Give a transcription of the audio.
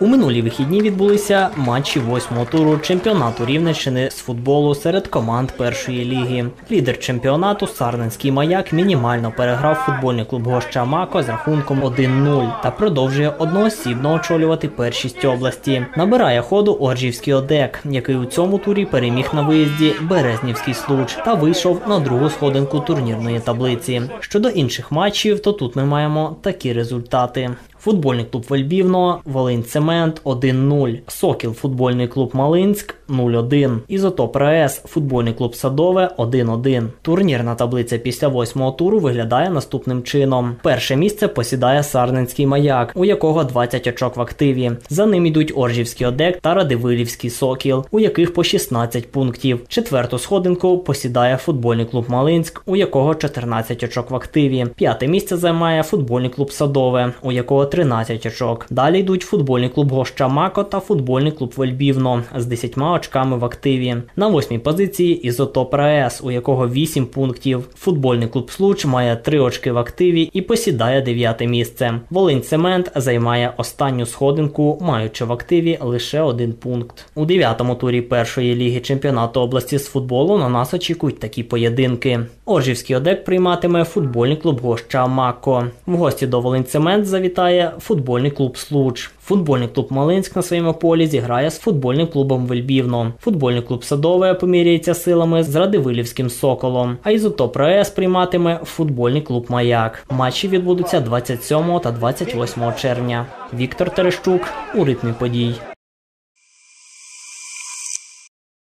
У минулі вихідні відбулися матчі восьмого туру чемпіонату Рівненщини з футболу серед команд першої ліги. Лідер чемпіонату Сарненський маяк мінімально переграв футбольний клуб Гоща Мако з рахунком 1-0 та продовжує одноосібно очолювати першість області. Набирає ходу Оржівський ОДЕК, який у цьому турі переміг на виїзді Березнівський случ та вийшов на другу сходинку турнірної таблиці. Щодо інших матчів, то тут ми маємо такі результати. Футбольний клуб Вельбівно, Волинь Цемент 1-0, Сокіл футбольний клуб Малинськ 0-1, Ізотоп РАЕС футбольний клуб Садове 1-1. Турнірна таблиця після восьмого туру виглядає наступним чином. Перше місце посідає Сарненський маяк, у якого 20 очок в активі. За ним йдуть Оржівський Одек та Радивилівський Сокіл, у яких по 16 пунктів. Четверту сходинку посідає футбольний клуб Малинськ, у якого 14 очок в активі. П'яте місце займає футбольний клуб Садове, у якого 13 очок. Далі йдуть футбольний клуб Гоща Мако та футбольний клуб Вельбівно з 10 очками в активі. На восьмій позиції Ізотоп РАЕС, у якого 8 пунктів. Футбольний клуб Случ має 3 очки в активі і посідає 9 місце. Волинь Цемент займає останню сходинку, маючи в активі лише один пункт. У дев'ятому турі першої ліги чемпіонату області з футболу на нас очікують такі поєдинки. Оржівський ОДЕК прийматиме футбольний клуб Гоща Мако. В гості до Волинь Цемент завітає футбольний клуб Случ. Футбольний клуб Малинськ на своєму полі зіграє з футбольним клубом Вельбівно. Футбольний клуб Садове поміряється силами з Радивилівським Соколом. А Ізотоп РАЕС прийматиме футбольний клуб Маяк. Матчі відбудуться 27 та 28 червня. Віктор Терещук у ритмі подій.